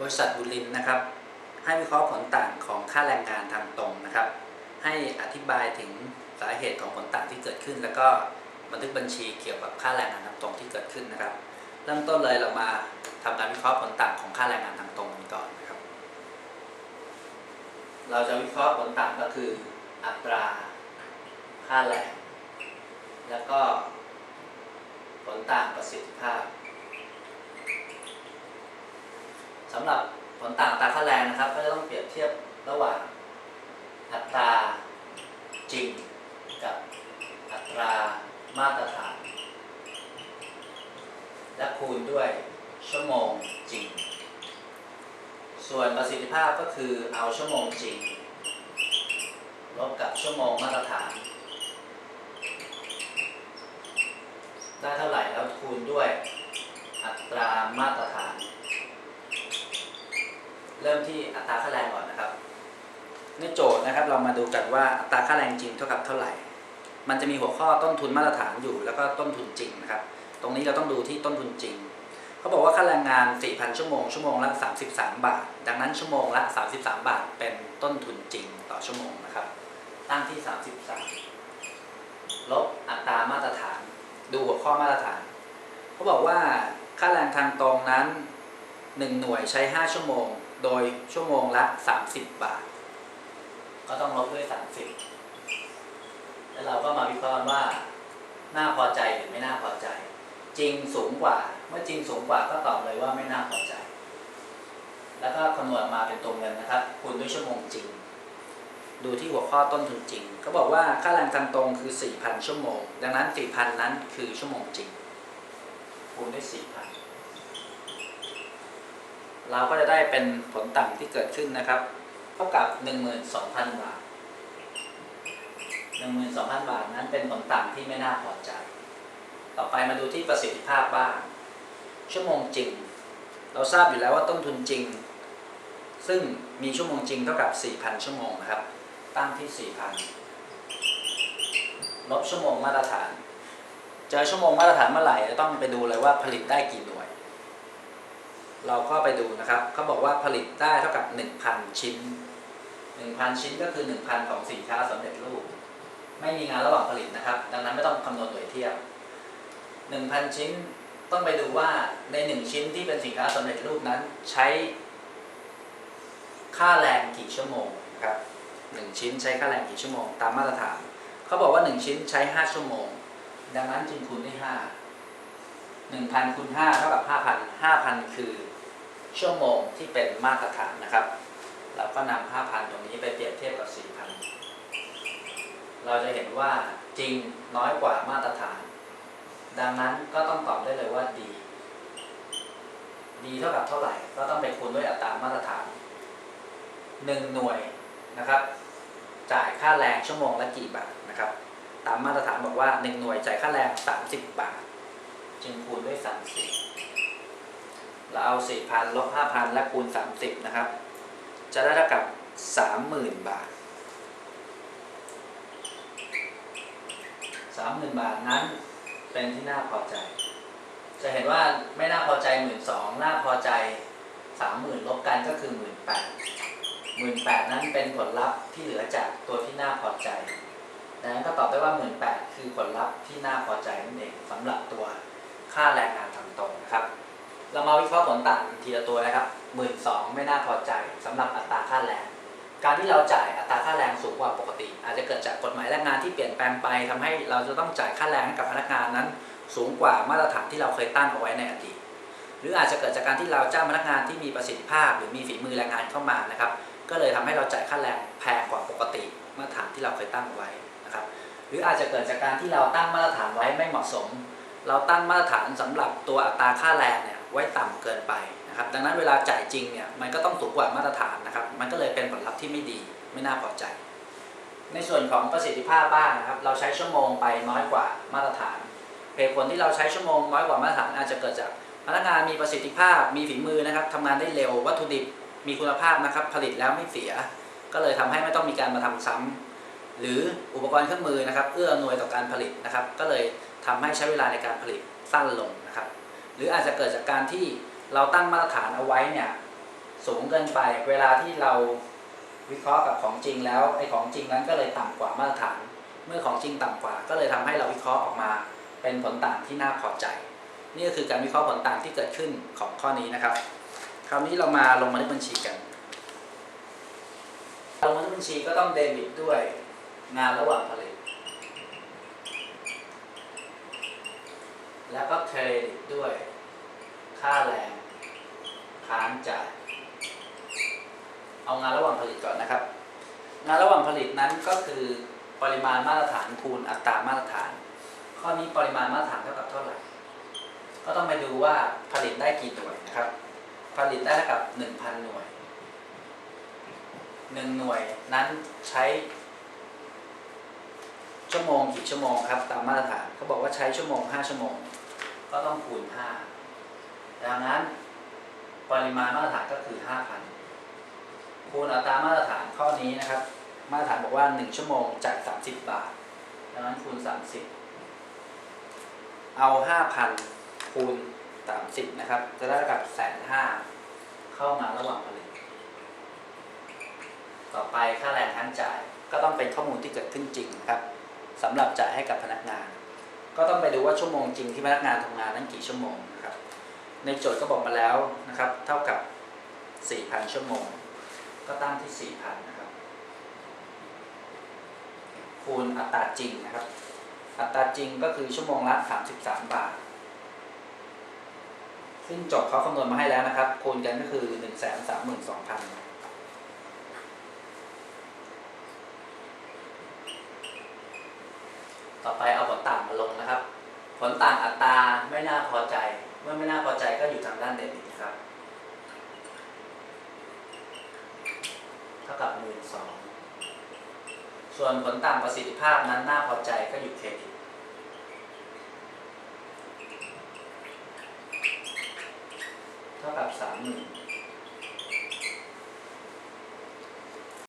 บริษัทบุรินทร์นะครับ ให้วิเคราะห์ผลต่างของค่าแรงงานทางตรงนะครับ ให้อธิบายถึงสาเหตุของผลต่างที่เกิดขึ้น แล้วก็บันทึกบัญชีเกี่ยวกับค่าแรงงานทางตรงที่เกิดขึ้นนะครับ เริ่มต้นเลยเรามาทำการวิเคราะห์ผลต่างของค่าแรงงานทางตรงกันก่อนนะครับ เราจะวิเคราะห์ผลต่างก็คืออัตราค่าแรง แล้วก็ผลต่างประสิทธิภาพ สำหรับผลต่างตาค่าแรงนะครับ ก็จะต้องเปรียบเทียบระหว่างอัตราจริงกับอัตรามาตรฐาน และคูณด้วยชั่วโมงจริง ส่วนประสิทธิภาพก็คือเอาชั่วโมงจริงลบกับชั่วโมงมาตรฐาน ได้เท่าไหร่แล้วคูณด้วยอัตรามาตรฐาน เริ่มที่อัตราค่าแรงก่อนนะครับ ในโจทย์นะครับเรามาดูกันว่าอัตราค่าแรงจริงเท่ากับเท่าไหร่ มันจะมีหัวข้อต้นทุนมาตรฐานอยู่ แล้วก็ต้นทุนจริงนะครับ ตรงนี้เราต้องดูที่ต้นทุนจริง เขาบอกว่าค่าแรงงาน 4,000 ชั่วโมง ชั่วโมงละ 33 บาท ดังนั้นชั่วโมงละ 33 บาท เป็นต้นทุนจริงต่อชั่วโมงนะครับ ตั้งที่ 33 ลบอัตรามาตรฐาน ดูหัวข้อมาตรฐาน เขาบอกว่าค่าแรงทางตรงนั้น 1 หน่วยใช้ 5 ชั่วโมง โดยชั่วโมงละ 30 บาท ก็ต้องลบด้วย 30 แล้วเราก็มาวิเคราะห์ว่า น่าพอใจหรือไม่น่าพอใจ จริงสูงกว่า เมื่อจริงสูงกว่าก็ตอบเลยว่าไม่น่าพอใจ แล้วก็คำนวณมาเป็นตัวเงินนะครับ คูณด้วยชั่วโมงจริง ดูที่หัวข้อต้นทุนจริง เขาบอกว่าค่าแรงทางตรงคือ 4,000 ชั่วโมง ดังนั้น 4,000 นั้นคือชั่วโมงจริง คูณด้วย 4,000 เราก็จะได้เป็นผลต่างที่เกิดขึ้นนะครับเท่ากับ 12,000 บาท 12,000 บาทนั้นเป็นผลต่างที่ไม่น่าพอใจ ต่อไปมาดูที่ประสิทธิภาพบ้าง ชั่วโมงจริง เราทราบอยู่แล้วว่าต้นทุนจริง ซึ่งมีชั่วโมงจริงเท่ากับ 4,000 ชั่วโมงนะครับ ตั้งที่ 4,000 ลบชั่วโมงมาตรฐาน เจอชั่วโมงมาตรฐานเมื่อไหร่จะต้องไปดูเลยว่าผลิตได้กี่ เราก็ไปดูนะครับเขาบอกว่าผลิตได้เท่ากับ 1,000 ชิ้น 1,000 ชิ้นก็คือ 1,000 ของสินค้าสำเร็จรูป ไม่มีงานระหว่างผลิตนะครับ ดังนั้นไม่ต้องคำนวณหน่วยเทียบ 1,000 ชิ้นต้องไปดูว่าใน 1 ชิ้นที่เป็นสินค้าสำเร็จรูปนั้นใช้ ค่าแรงกี่ชั่วโมงครับ1ชิ้นใช้ค่าแรงกี่ชั่วโมง ตามมาตรฐานเขาบอกว่า 1 ชิ้นใช้ 5 ชั่วโมง ดังนั้นจึงคูณด้วย5 1,000คูณ5เท่ากับ 5,000 5,000 คือชั่วโมงที่เป็นมาตรฐานนะครับ เราก็นำ5,000 ตรงนี้ไปเปรียบเทียบกับ 4,000 เราจะเห็นว่าจริงน้อยกว่ามาตรฐาน ดังนั้นก็ต้องตอบได้เลยว่าดี ดีเท่ากับเท่าไหร่ ก็ต้องไปคูณด้วยอัตรามาตรฐาน 1 หน่วยนะครับ จ่ายค่าแรงชั่วโมงละกี่บาทนะครับ ตามมาตรฐานบอกว่า 1 หน่วยจ่ายค่าแรง 30 บาท จึงคูณด้วย 30 เราเอา 4,000ลบ5,000 และคูณ 30 นะครับ จะได้เท่ากับ 30,000 บาท 30,000 บาทนั้นเป็นที่น่าพอใจ จะเห็นว่าไม่น่าพอใจ 12,000น่าพอใจ 30,000ลบกันก็คือ 18,000 18,000 นั้นเป็นผลลัพธ์ที่เหลือจากตัวที่น่าพอใจดังนั้นก็ตอบได้ว่า 18,000 คือผลลัพธ์ที่น่าพอใจนั่นเองสำหรับตัว ค่าแรงงานทางตรงนะครับ เรามาวิเคราะห์ผลต่างทีละตัวนะครับ12,000ไม่น่าพอใจสำหรับอัตราค่าแรง การที่เราจ่ายอัตราค่าแรงสูงกว่าปกติ อาจจะเกิดจากกฎหมายแรงงานที่เปลี่ยนแปลงไปทำให้เราจะต้องจ่ายค่าแรงให้กับพนักงานนั้น สูงกว่ามาตรฐานที่เราเคยตั้งเอาไว้ในอดีตหรืออาจจะเกิดจากการที่เราจ้างพนักงานที่มีประสิทธิภาพ หรือมีฝีมือแรงงานเข้ามานะครับ ก็เลยทำให้เราจ่ายค่าแรงแพงกว่าปกติมาตรฐานที่เราเคยตั้งไว้นะครับ หรืออาจจะเกิดจากการที่เราตั้งมาตรฐานไว้ไม่เหมาะสม เราตั้งมาตรฐานสำหรับตัวอัตราค่าแรงเนี่ยไว้ต่ำเกินไปนะครับดังนั้นเวลาจ่ายจริงเนี่ยมันก็ต้องสูงกว่ามาตรฐานนะครับ มันก็เลยเป็นผลลัพธ์ที่ไม่ดีไม่น่าพอใจ ในส่วนของประสิทธิภาพบ้างนะครับ เราใช้ชั่วโมงไปน้อยกว่ามาตรฐานเหตุผลที่เราใช้ชั่วโมงน้อยกว่ามาตรฐานอาจจะเกิดจากพนักงานมีประสิทธิภาพมีฝีมือนะครับทำงานได้เร็ววัตถุดิบมีคุณภาพนะครับ ผลิตแล้วไม่เสีย ก็เลยทำให้ไม่ต้องมีการมาทำซ้ำหรืออุปกรณ์เครื่องมือนะครับเอื้ออำนวยต่อการผลิตนะครับ ก็เลย ทำให้ใช้เวลาในการผลิตสั้นลงนะครับ หรืออาจจะเกิดจากการที่เราตั้งมาตรฐานเอาไว้เนี่ยสูงเกินไปเวลาที่เราวิเคราะห์กับของจริงแล้วไอ้ของจริงนั้นก็เลยต่ำกว่ามาตรฐาน เมื่อของจริงต่ำกว่า ก็เลยทำให้เราวิเคราะห์ออกมา เป็นผลต่างที่น่าพอใจ นี่ก็คือการวิเคราะห์ผลต่างที่เกิดขึ้นของข้อนี้นะครับ คราวนี้เรามาลงบันทึกบัญชีกันลงบันทึกบัญชีก็ต้องเดบิตด้วยงานระหว่างผลิต แล้วก็เครดิตด้วย ค่าแรงค้างจ่ายเอางานระหว่างผลิตก่อนนะครับ งานระหว่างผลิตนั้นก็คือปริมาณมาตรฐานคูณอัตรามาตรฐาน ข้อนี้ปริมาณมาตรฐานเท่ากับเท่าไหร่ ก็ต้องไปดูว่าผลิตได้กี่หน่วยนะครับ ผลิตได้เท่ากับ 1,000 หน่วย 1 หน่วยนั้นใช้ ชั่วโมงกี่ชั่วโมงครับ ตามมาตรฐานเขาบอกว่าใช้ชั่วโมง 5 ชั่วโมง ก็ต้องคูณ 5 ดังนั้น ปริมาณมาตรฐานก็คือ 5,000 คูณอัตรามาตรฐานข้อนี้นะครับ มาตรฐานบอกว่า 1 ชั่วโมงจ่าย30 บาท ดังนั้นคูณ 30 เอา 5,000 คูณ 30 นะครับ จะได้กับแสนห้าเข้ามาระหว่างผลิต ต่อไปค่าแรงค้างจ่ายก็ต้องเป็นข้อมูลที่เกิดขึ้นจริงครับ สำหรับจ่ายให้กับพนักงาน ก็ต้องไปดูว่าชั่วโมงจริงที่พนักงานทำงานนั้นกี่ชั่วโมงนะครับ ในโจทย์ก็บอกมาแล้วนะครับ เท่ากับ 4,000 ชั่วโมง ก็ตั้งที่ 4,000 นะครับ คูณอัตราจริงนะครับ อัตราจริงก็คือชั่วโมงละ 33 บาท ซึ่งจทย์เขาคำนวณมาให้แล้วนะครับ คูณกันก็คือ 132,000 ต่อไปเอาผลต่างมาลงนะครับ ผลต่างอัตราไม่น่าพอใจ เมื่อไม่น่าพอใจก็อยู่ทางด้านเดบิตครับ เท่ากับหมื่นสองส่วนผลต่างประสิทธิภาพนั้นน่าพอใจก็อยู่เครดิตเท่ากับสามหมื่น